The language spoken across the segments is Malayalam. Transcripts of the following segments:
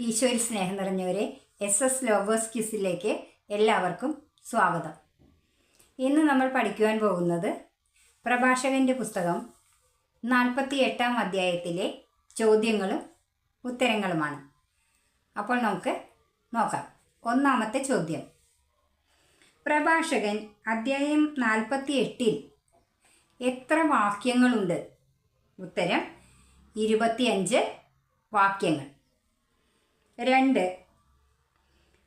ഈശോയിൽ സ്നേഹം നിറഞ്ഞവരെ എസ് എസ് ലോവേഴ്സ് ക്യൂസിലേക്ക് എല്ലാവർക്കും സ്വാഗതം. ഇന്ന് നമ്മൾ പഠിക്കുവാൻ പോകുന്നത് പ്രഭാഷകന്റെ പുസ്തകം നാൽപ്പത്തി എട്ടാം അധ്യായത്തിലെ ചോദ്യങ്ങളും ഉത്തരങ്ങളുമാണ്. അപ്പോൾ നമുക്ക് നോക്കാം. ഒന്നാമത്തെ ചോദ്യം. പ്രഭാഷകൻ അധ്യായം നാൽപ്പത്തി എട്ടിൽ എത്ര വാക്യങ്ങളുണ്ട്? ഉത്തരം ഇരുപത്തിയഞ്ച് വാക്യങ്ങൾ. രണ്ട്.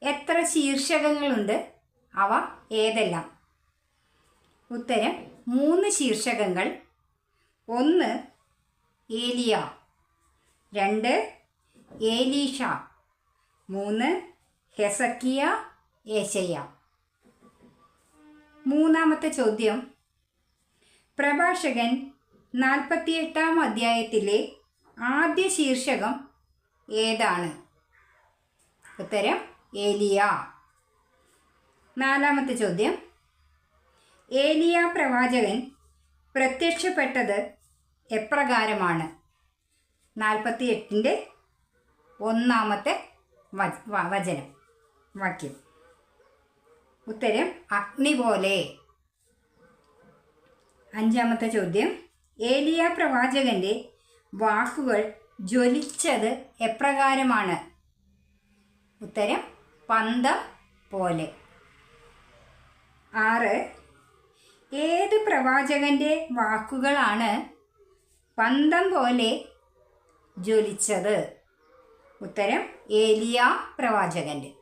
എത്ര ശീർഷകങ്ങളുണ്ട്? അവ ഏതെല്ലാം? ഉത്തരം മൂന്ന് ശീർഷകങ്ങൾ. ഒന്ന് ഏലിയ. രണ്ട് ഏലീഷ. മൂന്ന് ഹെസക്കിയ ഏശയ്യ. മൂന്നാമത്തെ ചോദ്യം. പ്രഭാഷകൻ നാൽപ്പത്തിയെട്ടാം അധ്യായത്തിലെ ആദ്യ ശീർഷകം ഏതാണ്? ഉത്തരം ഏലിയ. നാലാമത്തെ ചോദ്യം. ഏലിയ പ്രവാചകൻ പ്രത്യക്ഷപ്പെട്ടത് എപ്രകാരമാണ്? നാൽപ്പത്തി എട്ടിന്റെ ഒന്നാമത്തെ വചനം വാക്യം. ഉത്തരം അഗ്നി പോലെ. അഞ്ചാമത്തെ ചോദ്യം. ഏലിയ പ്രവാചകന്റെ വാക്കുകൾ ജ്വലിച്ചത് എപ്രകാരമാണ്? ഉത്തരം പന്തം പോലെ. ആറ്. ഏത് പ്രവാചകന്റെ വാക്കുകളാണ് പന്തം പോലെ ജ്വലിച്ചത്? ഉത്തരം ഏലിയ പ്രവാചകന്റെ.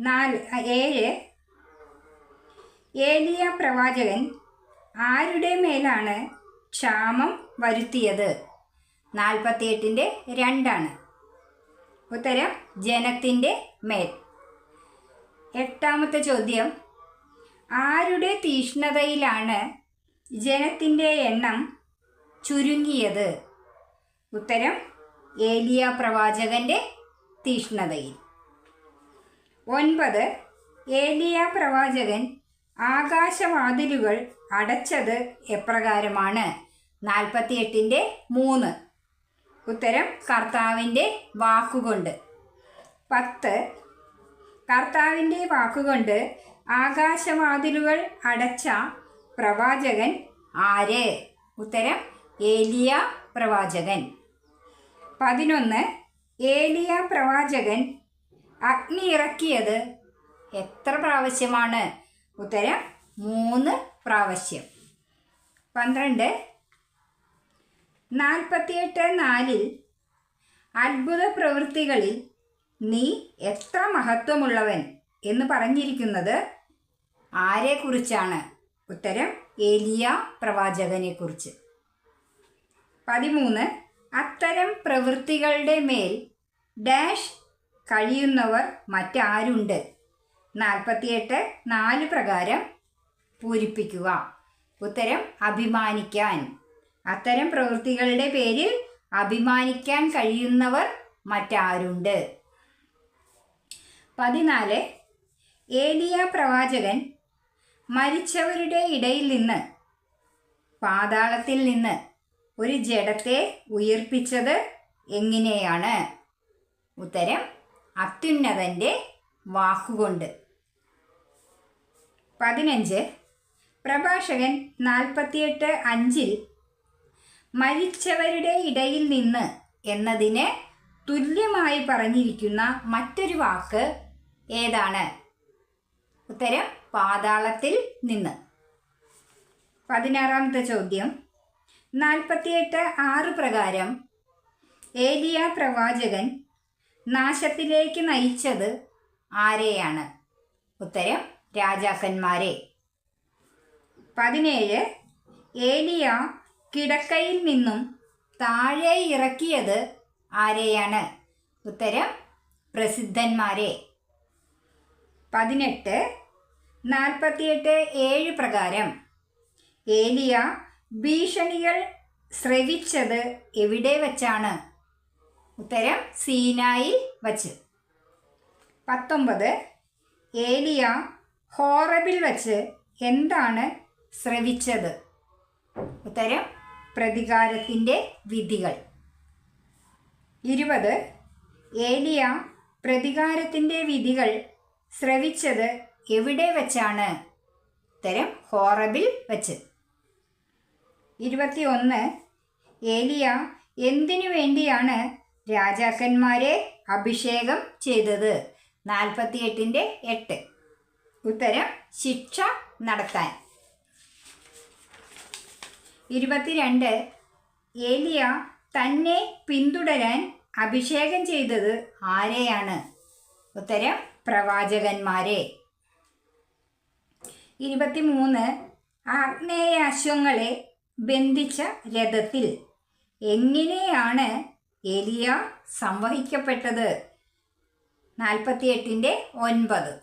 നാല്. ഏഴ്. ഏലിയ പ്രവാചകൻ ആരുടെ മേലാണ് ക്ഷാമം വരുത്തിയത്? നാൽപ്പത്തിയെട്ടിന്റെ രണ്ടാണ്. ഉത്തരം ജനത്തിന്റെ മേൽ. എട്ടാമത്തെ ചോദ്യം. ആരുടെ തീഷ്ണതയിലാണ് ജനത്തിന്റെ എണ്ണം ചുരുങ്ങിയത്? ഉത്തരം ഏലിയ പ്രവാചകന്റെ തീഷ്ണതയിൽ. ഒൻപത്. ഏലിയ പ്രവാചകൻ ആകാശവാതിലുകൾ അടച്ചത് എപ്രകാരമാണ്? നാൽപ്പത്തിയെട്ടിന്റെ മൂന്ന്. ഉത്തരം കർത്താവിന്റെ വാക്കുകൊണ്ട്. പത്ത്. കർത്താവിന്റെ വാക്കുകൊണ്ട് ആകാശവാതിലുകൾ അടച്ച പ്രവാചകൻ ആര്? ഉത്തരം ഏലിയ പ്രവാചകൻ. പതിനൊന്ന്. ഏലിയ പ്രവാചകൻ അഗ്നി ഇറക്കിയത് എത്ര പ്രാവശ്യമാണ്? ഉത്തരം മൂന്ന് പ്രാവശ്യം. പന്ത്രണ്ട്. നാൽപ്പത്തിയെട്ട് നാലിൽ അത്ഭുത പ്രവൃത്തികളിൽ നീ എത്ര മഹത്വമുള്ളവൻ എന്ന് പറഞ്ഞിരിക്കുന്നത് ആരെക്കുറിച്ചാണ്? ഉത്തരം ഏലിയ പ്രവാചകനെക്കുറിച്ച്. പതിമൂന്ന് അത്തരം പ്രവൃത്തികളുടെ മേൽ ഡാഷ് കഴിയുന്നവർ മറ്റാരുണ്ട്? നാൽപ്പത്തിയെട്ട് നാല് പ്രകാരം പൂരിപ്പിക്കുക. ഉത്തരം അഭിമാനിക്കാൻ. അത്തരം പ്രവൃത്തികളുടെ പേരിൽ അഭിമാനിക്കാൻ കഴിയുന്നവർ മറ്റാരുണ്ട്? പതിനാല്. ഏലിയ പ്രവാചകൻ മരിച്ചവരുടെ ഇടയിൽ നിന്ന് പാതാളത്തിൽ നിന്ന് ഒരു ജഡത്തെ ഉയർപ്പിച്ചത് എങ്ങനെയാണ്? ഉത്തരം അത്യുന്നതന്റെ വാക്കുകൊണ്ട്. പതിനഞ്ച്. പ്രഭാഷകൻ നാൽപ്പത്തിയെട്ട് അഞ്ചിൽ മരിച്ചവരുടെ ഇടയിൽ നിന്ന് എന്നതിന് തുല്യമായി പറഞ്ഞിരിക്കുന്ന മറ്റൊരു വാക്ക് ഏതാണ്? ഉത്തരം പാതാളത്തിൽ നിന്ന്. പതിനാറാമത്തെ ചോദ്യം. നാൽപ്പത്തിയെട്ട് ആറ് പ്രകാരം ഏലിയ പ്രവാചകൻ നാശത്തിലേക്ക് നയിച്ചത് ആരെയാണ്? ഉത്തരം രാജാക്കന്മാരെ. പതിനേഴ് ഏലിയ കിടക്കയിൽ നിന്നും താഴെ ഇറക്കിയത് ആരെയാണ്? ഉത്തരം പ്രസിദ്ധന്മാരെ. പതിനെട്ട് നാൽപ്പത്തിയെട്ട് ഏഴ് പ്രകാരം. ഏലിയ ഭീഷണികൾ ശ്രവിച്ചത് എവിടെ വച്ചാണ്? ഉത്തരം സീനായിൽ വച്ച്. പത്തൊമ്പത് ഏലിയ ഹോറബിൽ വച്ച് എന്താണ് ശ്രവിച്ചത് ഉത്തരം പ്രതികാരത്തിന്റെ വിധികൾ. ഇരുപത്. ഏലിയ പ്രതികാരത്തിന്റെ വിധികൾ ശ്രവിച്ചത് എവിടെ വച്ചാണ്? ഉത്തരം ഹോറബിൽ വച്ച്. ഇരുപത്തിയൊന്ന്. ഏലിയ എന്തിനു വേണ്ടിയാണ് രാജാക്കന്മാരെ അഭിഷേകം ചെയ്തത്? നാൽപ്പത്തിയെട്ടിന്റെ എട്ട്. ഉത്തരം ശിക്ഷ നടത്താൻ. ഇരുപത്തിരണ്ട് ഏലിയ തന്നെ പിന്തുടരാൻ അഭിഷേകം ചെയ്തത് ആരെയാണ്? ഉത്തരം പ്രവാചകന്മാരെ. ഇരുപത്തിമൂന്ന് ആഗ്നേയാശ്വങ്ങളെ ബന്ധിച്ച രഥത്തിൽ എങ്ങനെയാണ് എലിയ സംവഹിക്കപ്പെട്ടത്? നാൽപ്പത്തിയെട്ടിന്റെ ഒൻപത്.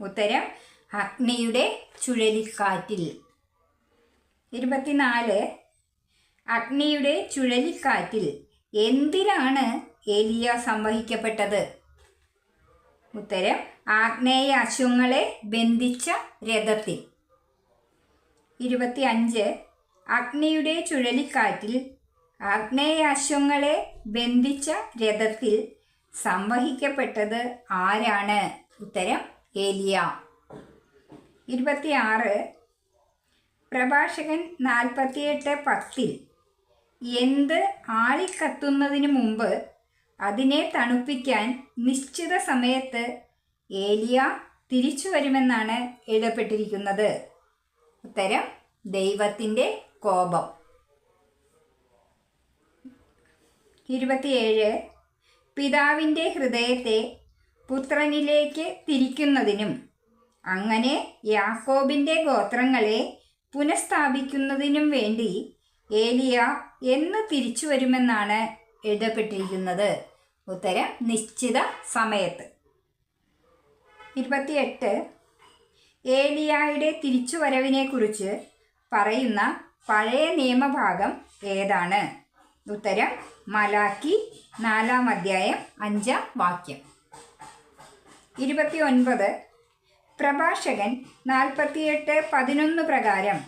ഉത്തരം അഗ്നിയുടെ ചുഴലിക്കാറ്റിൽ. ഇരുപത്തിനാല്. അഗ്നിയുടെ ചുഴലിക്കാറ്റിൽ എന്തിനാണ് ഏലിയ സംവഹിക്കപ്പെട്ടത്? ഉത്തരം ആഗ്നേയ അശ്വങ്ങളെ ബന്ധിച്ച രഥത്തിൽ. ഇരുപത്തി അഞ്ച് അഗ്നിയുടെ ചുഴലിക്കാറ്റിൽ ആഗ്നേയ അശ്വങ്ങളെ ബന്ധിച്ച രഥത്തിൽ സംവഹിക്കപ്പെട്ടത് ആരാണ്? ഉത്തരം ഏലിയ. ഇരുപത്തിയാറ്. പ്രഭാഷകൻ നാൽപ്പത്തിയെട്ട് പത്തിൽ എന്ത് ആളിക്കത്തുന്നതിന് മുമ്പ് അതിനെ തണുപ്പിക്കാൻ നിശ്ചിത സമയത്ത് ഏലിയ തിരിച്ചു വരുമെന്നാണ് എഴുതപ്പെട്ടിരിക്കുന്നത്? ഉത്തരം ദൈവത്തിന്റെ കോപം. ഇരുപത്തിയേഴ് പിതാവിന്റെ ഹൃദയത്തെ പുത്രനിലേക്ക് തിരിക്കുന്നതിനും അങ്ങനെ യാക്കോബിന്റെ ഗോത്രങ്ങളെ പുനഃസ്ഥാപിക്കുന്നതിനും വേണ്ടി ഏലിയ എന്ന് തിരിച്ചു വരുമെന്നാണ് എഴുതപ്പെട്ടിരിക്കുന്നത്. ഉത്തരം നിശ്ചിത സമയത്ത്. ഇരുപത്തിയെട്ട്. ഏലിയായുടെ തിരിച്ചുവരവിനെക്കുറിച്ച് പറയുന്ന പഴയ നിയമഭാഗം ഏതാണ്? ഉത്തരം മലാക്കി നാലാം അധ്യായം അഞ്ചാം വാക്യം. ഇരുപത്തിയൊൻപത്. പ്രഭാഷകൻ നാൽപ്പത്തിയെട്ട് പതിനൊന്ന് പ്രകാരം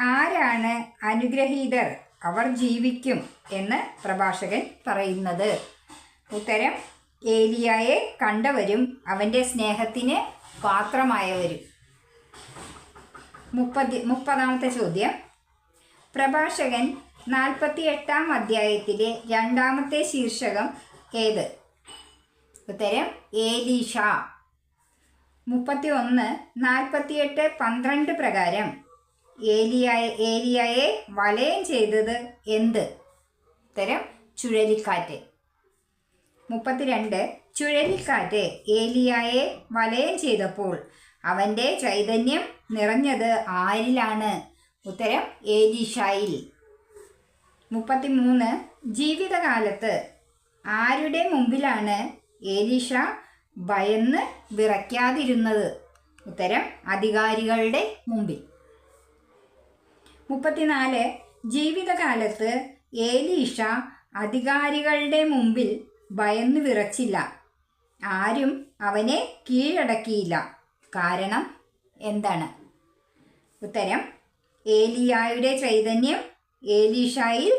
ആരാണ് അനുഗ്രഹീതർ? അവർ ജീവിക്കും എന്ന് പ്രഭാഷകൻ പറയുന്നത്. ഉത്തരം ഏലിയായെ കണ്ടവരും അവന്റെ സ്നേഹത്തിന് പാത്രമായവരും. മുപ്പതി മുപ്പതാമത്തെ ചോദ്യം. പ്രഭാഷകൻ നാൽപ്പത്തി എട്ടാം അധ്യായത്തിലെ രണ്ടാമത്തെ ശീർഷകം ഏത്? ഉത്തരം ഏലീഷ. മുപ്പത്തി ഒന്ന് നാൽപ്പത്തിയെട്ട് പന്ത്രണ്ട് പ്രകാരം ഏലിയായ ഏലിയായെ വലയം ചെയ്തത് എന്ത്? ഉത്തരം ചുഴലിക്കാറ്റ്. മുപ്പത്തിരണ്ട് ചുഴലിക്കാറ്റ് ഏലിയായെ വലയം ചെയ്തപ്പോൾ അവന്റെ ചൈതന്യം നിറഞ്ഞത് ആരിലാണ്? ഉത്തരം ഏലീഷായിൽ മുപ്പത്തിമൂന്ന് ജീവിതകാലത്ത് ആരുടെ മുമ്പിലാണ് ഏലീഷ ഭയന്ന് വിറയ്ക്കാതിരുന്നത്. ഉത്തരം അധികാരികളുടെ മുമ്പിൽ. മുപ്പത്തിനാല് ജീവിതകാലത്ത് ഏലീഷ അധികാരികളുടെ മുമ്പിൽ ഭയന്ന് വിറച്ചില്ല. ആരും അവനെ കീഴടക്കിയില്ല. കാരണം എന്താണ്? ഉത്തരം ഏലിയായുടെ ചൈതന്യം ഏലീഷായിൽ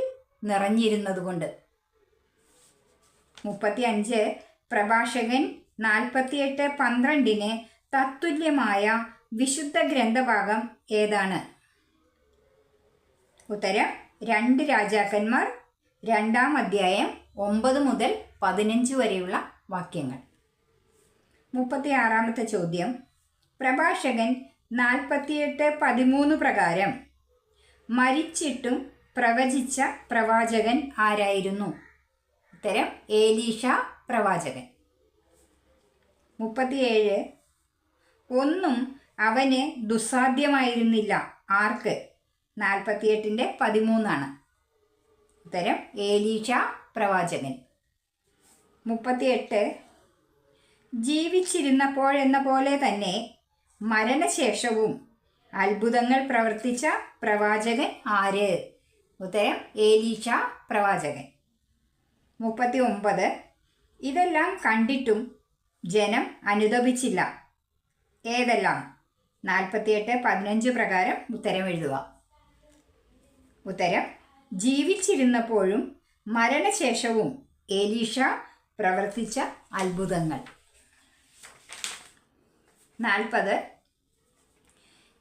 നിറഞ്ഞിരുന്നതുകൊണ്ട്. മുപ്പത്തി അഞ്ച് പ്രഭാഷകൻ നാൽപ്പത്തിയെട്ട് പന്ത്രണ്ടിന് തത്തുല്യമായ വിശുദ്ധ ഗ്രന്ഥഭാഗം ഏതാണ്? ഉത്തരം രണ്ട് രാജാക്കന്മാർ രണ്ടാം അധ്യായം ഒമ്പത് മുതൽ പതിനഞ്ച് വരെയുള്ള വാക്യങ്ങൾ. മുപ്പത്തി ആറാമത്തെ ചോദ്യം പ്രഭാഷകൻ നാൽപ്പത്തിയെട്ട് പതിമൂന്ന് പ്രകാരം മരിച്ചിട്ടും പ്രവചിച്ച പ്രവാചകൻ ആരായിരുന്നു? ഉത്തരം ഏലീഷ പ്രവാചകൻ. മുപ്പത്തിയേഴ്. ഒന്നും അവന് ദുസ്സാധ്യമായിരുന്നില്ല. ആർക്ക്? നാൽപ്പത്തിയെട്ടിന്റെ പതിമൂന്നാണ്. ഉത്തരം ഏലീഷ പ്രവാചകൻ. മുപ്പത്തിയെട്ട്. ജീവിച്ചിരുന്നപ്പോഴെന്ന പോലെ തന്നെ മരണശേഷവും അത്ഭുതങ്ങൾ പ്രവർത്തിച്ച പ്രവാചകൻ ആര്? ഉത്തരം ഏലീഷ പ്രവാചകൻ. മുപ്പത്തി ഒമ്പത് ഇതെല്ലാം കണ്ടിട്ടും ജനം അനുദപിച്ചില്ല. ഏതെല്ലാം? നാൽപ്പത്തിയെട്ട് പതിനഞ്ച് പ്രകാരം ഉത്തരം എഴുതുക. ഉത്തരം ജീവിച്ചിരുന്നപ്പോഴും മരണശേഷവും എലീഷ പ്രവർത്തിച്ച അത്ഭുതങ്ങൾ. നാൽപ്പത്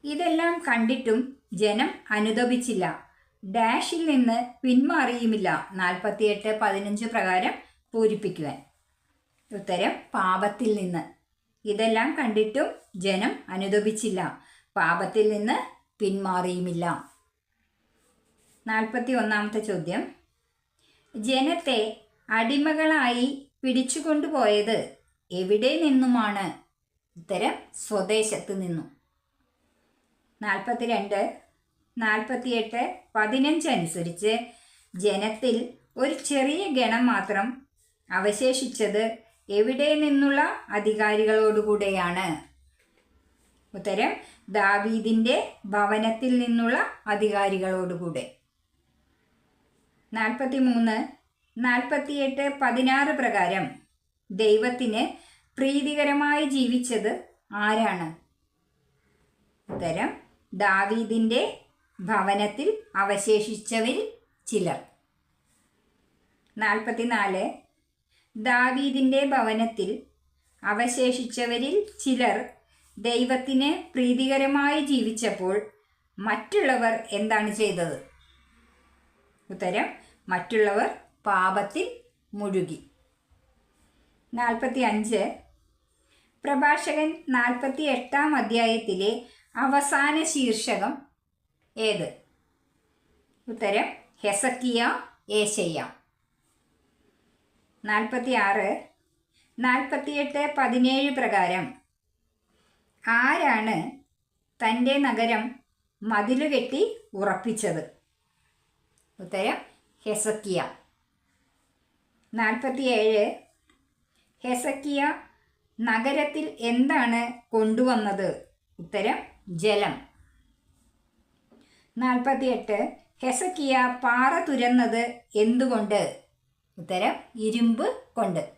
ഇതെല്ലാം കണ്ടിട്ടും ജനം അനുദപിച്ചില്ല. ഡാഷിൽ നിന്ന് പിന്മാറിയുമില്ല നാൽപ്പത്തിയെട്ട് പതിനഞ്ച് പ്രകാരം പൂരിപ്പിക്കുവാൻ. ഉത്തരം പാപത്തിൽ നിന്ന്. ഇതെല്ലാം കണ്ടിട്ടും ജനം അനുദപിച്ചില്ല. പാപത്തിൽ നിന്ന് പിന്മാറിയുമില്ല. നാൽപ്പത്തി ഒന്നാമത്തെ ചോദ്യം. ജനത്തെ അടിമകളായി പിടിച്ചുകൊണ്ടുപോയത് എവിടെ നിന്നുമാണ്? ഉത്തരം സ്വദേശത്ത് നിന്നും. നാൽപ്പത്തിരണ്ട് നാൽപ്പത്തിയെട്ട് പതിനഞ്ച് അനുസരിച്ച് ജനത്തിൽ ഒരു ചെറിയ ഗണം മാത്രം അവശേഷിച്ചത് എവിടെ നിന്നുള്ള അധികാരികളോടുകൂടെയാണ്? ഉത്തരം ദാവീദിന്റെ ഭവനത്തിൽ നിന്നുള്ള അധികാരികളോടുകൂടെ. നാൽപ്പത്തി മൂന്ന് നാൽപ്പത്തിയെട്ട് പതിനാറ് പ്രകാരം ദൈവത്തിന് പ്രീതികരമായി ജീവിച്ചത് ആരാണ്? ഉത്തരം ദാവീദിന്റെ ഭവനത്തിൽ അവശേഷിച്ചവരിൽ ചിലർ. നാൽപ്പത്തിനാല് ദാവീദിന്റെ ഭവനത്തിൽ അവശേഷിച്ചവരിൽ ചിലർ ദൈവത്തിന് പ്രീതികരമായി ജീവിച്ചപ്പോൾ മറ്റുള്ളവർ എന്താണ് ചെയ്തത്? ഉത്തരം മറ്റുള്ളവർ പാപത്തിൽ മുഴുകി. നാൽപ്പത്തി അഞ്ച് പ്രഭാഷകൻ നാൽപ്പത്തി എട്ടാം അധ്യായത്തിലെ അവസാന ശീർഷകം ഏത്? ഉത്തരം ഹെസക്കിയ ഏശയ്യ. നാൽപ്പത്തി ആറ് നാൽപ്പത്തിയെട്ട് പതിനേഴ് പ്രകാരം ആരാണ് തന്റെ നഗരം മതിലുകെട്ടി ഉറപ്പിച്ചത്? ഉത്തരം ഹെസക്കിയ. നാൽപ്പത്തിയേഴ്. ഹെസക്കിയ നഗരത്തിൽ എന്താണ് കൊണ്ടുവന്നത്? ഉത്തരം ജലം. നാൽപ്പത്തിയെട്ട്. ഹെസക്കിയ പാറ തുരന്നത് എന്തുകൊണ്ട്? ഉത്തരം ഇരുമ്പ് കൊണ്ട്.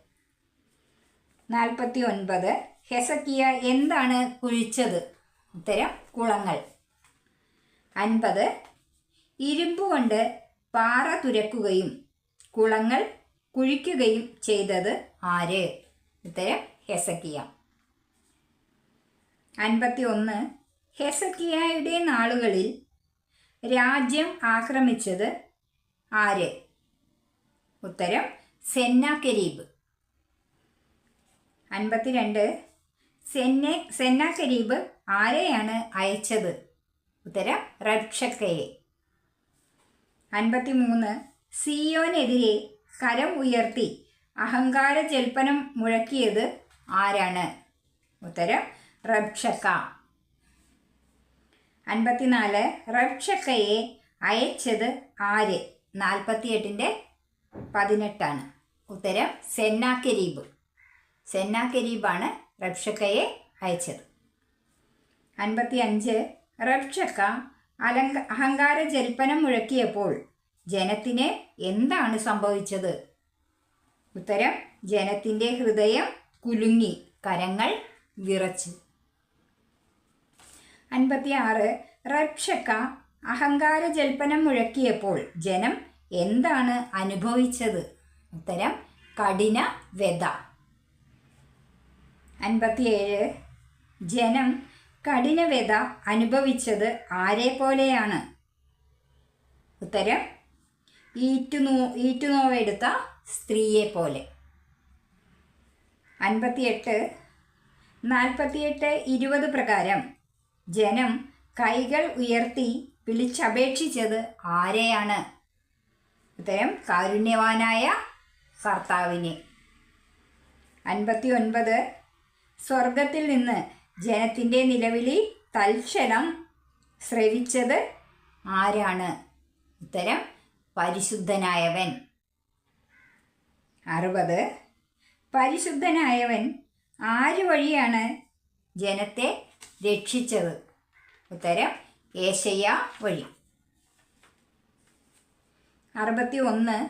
നാൽപ്പത്തി ഒൻപത് ഹെസക്കിയ എന്താണ് കുഴിച്ചത്? ഉത്തരം കുളങ്ങൾ. അൻപത്. ഇരുമ്പ് കൊണ്ട് പാറ തുരക്കുകയും കുളങ്ങൾ കുഴിക്കുകയും ചെയ്തത് ആര്? ഉത്തരം ഹെസക്കിയ. അൻപത്തി ഒന്ന് ഹെസക്കിയായുടെ നാളുകളിൽ രാജ്യം ആക്രമിച്ചത് ആര്? ഉത്തരം സെന്നാകരീബ് അൻപത്തിരണ്ട്. സെന്നെ സെന്നാകരീബ് ആരെയാണ് അയച്ചത്? ഉത്തരം റബ്ഷക്കയെ. അൻപത്തിമൂന്ന്. സിയോനെതിരെ കരം ഉയർത്തി അഹങ്കാര ജൽപ്പനം മുഴക്കിയത് ആരാണ്? ഉത്തരം റബ്ഷക്ക. അൻപത്തിനാല്. റബ്ഷക്കയെ അയച്ചത് ആര്? നാൽപ്പത്തിയെട്ടിന്റെ പതിനെട്ടാണ്. ഉത്തരം സെന്നാക്കരീബ് സെന്നാക്കരീബാണ് റബ്ഷക്കയെ അയച്ചത്. അൻപത്തി അഞ്ച് റബ്ഷക്ക അലങ്ക അഹങ്കാര ജൽപ്പനം മുഴക്കിയപ്പോൾ ജനത്തിന് എന്താണ് സംഭവിച്ചത്? ഉത്തരം ജനത്തിന്റെ ഹൃദയം കുലുങ്ങി കരങ്ങൾ വിറച്ചു. അൻപത്തി ആറ് റബ്ഷക്ക അഹങ്കാര ജൽപ്പനം മുഴക്കിയപ്പോൾ ജനം എന്താണ് അനുഭവിച്ചത്? ഉത്തരം കഠിന വ്യത അൻപത്തിയേഴ്. ജനം കഠിന വ്യത അനുഭവിച്ചത് ആരെ പോലെയാണ്? ഉത്തരം ഈറ്റുനോ ഈറ്റുനോവെടുത്ത സ്ത്രീയെ പോലെ. അൻപത്തിയെട്ട്. നാൽപ്പത്തിയെട്ട് ഇരുപത് പ്രകാരം ജനം കൈകൾ ഉയർത്തി വിളിച്ചപേക്ഷിച്ചത് ആരെയാണ്? ഉത്തരം കാരുണ്യവാനായ കർത്താവിനെ. അൻപത്തി ഒൻപത് സ്വർഗത്തിൽ നിന്ന് ജനത്തിന്റെ നിലവിളി തൽക്ഷണം ശ്രവിച്ചത് ആരാണ്? ഉത്തരം പരിശുദ്ധനായവൻ. അറുപത്. പരിശുദ്ധനായവൻ ആര് വഴിയാണ് ജനത്തെ രക്ഷിച്ചത്? ഉത്തരം ഏശയ്യ വഴി. അറുപത്തി ഒന്ന്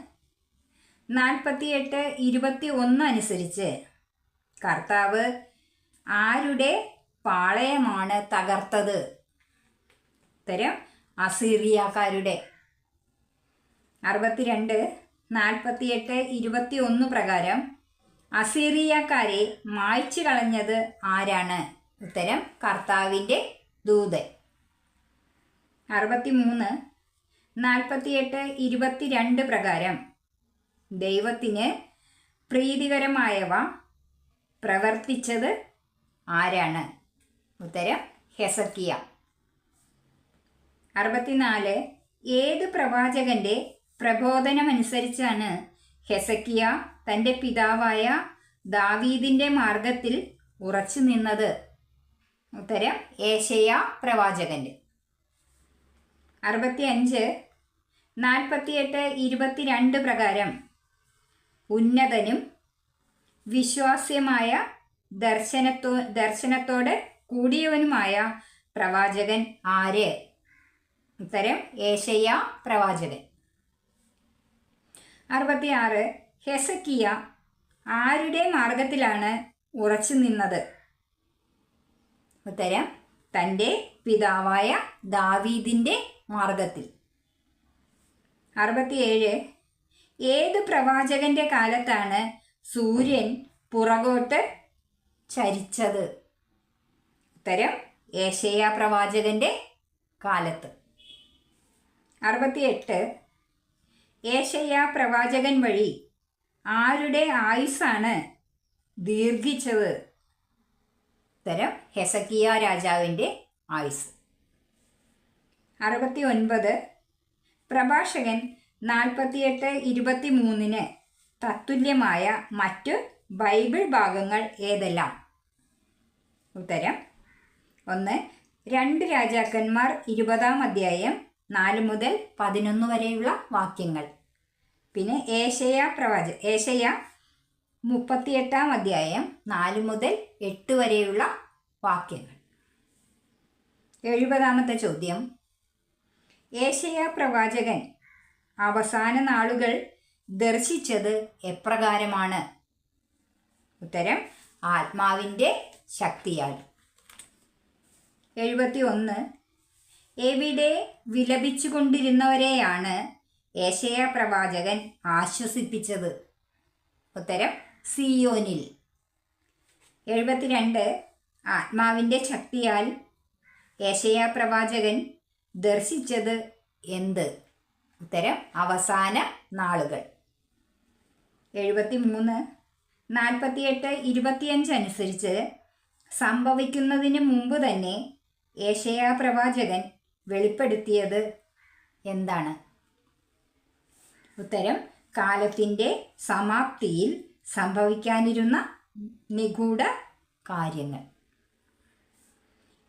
നാൽപ്പത്തിയെട്ട് ഇരുപത്തി ഒന്ന് അനുസരിച്ച്. കർത്താവ് ആരുടെ പാളയമാണ് തകർത്തത്? ഉത്തരം അസീറിയക്കാരുടെ. അറുപത്തിരണ്ട് നാൽപ്പത്തിയെട്ട് ഇരുപത്തി ഒന്ന് പ്രകാരം അസീറിയക്കാരെ മായ്ച്ചു കളഞ്ഞത് ആരാണ്? ഉത്തരം കർത്താവിന്റെ ദൂതൻ. അറുപത്തിമൂന്ന് നാൽപ്പത്തിയെട്ട് ഇരുപത്തിരണ്ട് പ്രകാരം ദൈവത്തിന് പ്രീതികരമായവ പ്രവർത്തിച്ചത് ആരാണ്? ഉത്തരം ഹെസക്കിയ. അറുപത്തിനാല് ഏത് പ്രവാചകന്റെ പ്രബോധനമനുസരിച്ചാണ് ഹെസക്കിയ തന്റെ പിതാവായ ദാവീദിന്റെ മാർഗത്തിൽ ഉറച്ചു നിന്നത്? ഉത്തരം ഏഷയ പ്രവാചകന്റെ. അറുപത്തിയഞ്ച് നാൽപ്പത്തിയെട്ട് ഇരുപത്തിരണ്ട് പ്രകാരം ഉന്നതനും വിശ്വാസ്യമായ ദർശനത്തോ ദർശനത്തോടെ കൂടിയവനുമായ പ്രവാചകൻ ആര്? ഉത്തരം ഏഷയ്യ പ്രവാചകൻ. അറുപത്തിയാറ് ഹെസക്കിയ ആരുടെ മാർഗത്തിലാണ് ഉറച്ചു നിന്നത്? ഉത്തരം തന്റെ പിതാവായ ദാവീദിന്റെ മാർഗത്തിൽ. അറുപത്തിയേഴ്. ഏത് പ്രവാചകന്റെ കാലത്താണ് സൂര്യൻ പുറകോട്ട് ചരിച്ചത്? ഉത്തരം ഏഷയ പ്രവാചകന്റെ കാലത്ത്. അറുപത്തിയെട്ട്. ഏഷയ പ്രവാചകൻ വഴി ആരുടെ ആയുസ്സാണ് ദീർഘിച്ചത്? ഉത്തരം ഹെസക്കിയ രാജാവിന്റെ ആയുസ് അറുപത്തി ഒൻപത് പ്രഭാഷകൻ നാൽപ്പത്തിയെട്ട് ഇരുപത്തി മൂന്നിന് തത്തുല്യമായ മറ്റ് ബൈബിൾ ഭാഗങ്ങൾ ഏതെല്ലാം? ഉത്തരം ഒന്ന് രണ്ട് രാജാക്കന്മാർ ഇരുപതാം അധ്യായം നാല് മുതൽ പതിനൊന്ന് വരെയുള്ള വാക്യങ്ങൾ. പിന്നെ ഏഷയ പ്രവാച ഏഷയ മുപ്പത്തിയെട്ടാം അധ്യായം നാല് മുതൽ എട്ട് വരെയുള്ള വാക്യങ്ങൾ. എഴുപതാമത്തെ ചോദ്യം ഏഷയ പ്രവാചകൻ. അവസാന നാളുകൾ ദർശിച്ചത് എപ്രകാരമാണ്? ഉത്തരം ആത്മാവിന്റെ ശക്തിയാൽ. എഴുപത്തി ഒന്ന് എവിടെ വിലപിച്ചുകൊണ്ടിരുന്നവരെയാണ് ഏഷയ പ്രവാചകൻ ആശ്വസിപ്പിച്ചത്? ഉത്തരം സിയോനിൽ. എഴുപത്തിരണ്ട്. ആത്മാവിന്റെ ശക്തിയാൽ ഏഷയ പ്രവാചകൻ ദർശിച്ചത് എന്ത്? ഉത്തരം അവസാന നാളുകൾ. എഴുപത്തി മൂന്ന് നാൽപ്പത്തിയെട്ട് ഇരുപത്തിയഞ്ച് അനുസരിച്ച് സംഭവിക്കുന്നതിന് മുമ്പ് തന്നെ ഏഷയ പ്രവാചകൻ വെളിപ്പെടുത്തിയത് എന്താണ്? ഉത്തരം കാലത്തിന്റെ സമാപ്തിയിൽ സംഭവിക്കാനിരുന്ന നിഗൂഢ കാര്യങ്ങൾ.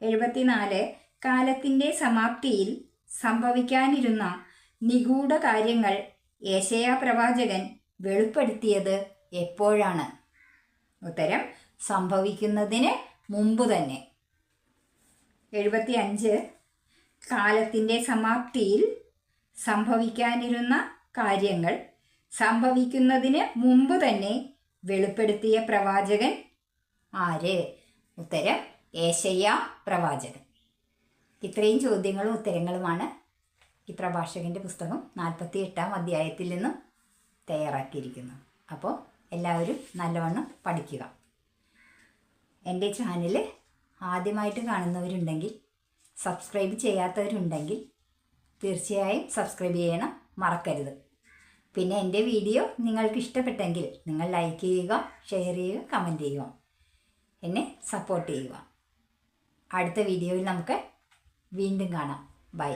എഴുപത്തിനാല് കാലത്തിന്റെ സമാപ്തിയിൽ സംഭവിക്കാനിരുന്ന നിഗൂഢ കാര്യങ്ങൾ ഏഷയ പ്രവാചകൻ വെളിപ്പെടുത്തിയത് എപ്പോഴാണ്? ഉത്തരം സംഭവിക്കുന്നതിന് മുമ്പ് തന്നെ. എഴുപത്തി അഞ്ച് കാലത്തിന്റെ സമാപ്തിയിൽ സംഭവിക്കാനിരുന്ന കാര്യങ്ങൾ സംഭവിക്കുന്നതിന് മുമ്പ് തന്നെ വെളിപ്പെടുത്തിയ പ്രവാചകൻ ആര്? ഉത്തരം ഏശയ്യ പ്രവാചകൻ. ഇത്രയും ചോദ്യങ്ങളും ഉത്തരങ്ങളുമാണ് ഈ പ്രഭാഷകന്റെ പുസ്തകം നാൽപ്പത്തി എട്ടാം അധ്യായത്തിൽ നിന്നും തയ്യാറാക്കിയിരിക്കുന്നു. അപ്പോൾ എല്ലാവരും നല്ലവണ്ണം പഠിക്കുക. എന്റെ ചാനൽ ആദ്യമായിട്ട് കാണുന്നവരുണ്ടെങ്കിൽ സബ്സ്ക്രൈബ് ചെയ്യാത്തവരുണ്ടെങ്കിൽ തീർച്ചയായും സബ്സ്ക്രൈബ് ചെയ്യണം മറക്കരുത്. പിന്നെ എന്റെ വീഡിയോ നിങ്ങൾക്ക് ഇഷ്ടപ്പെട്ടെങ്കിൽ നിങ്ങൾ ലൈക്ക് ചെയ്യുക ഷെയർ ചെയ്യുക കമന്റ് ചെയ്യുക. എന്നെ സപ്പോർട്ട് ചെയ്യുക. അടുത്ത വീഡിയോയിൽ നമുക്ക് വീണ്ടും കാണാം. ബൈ.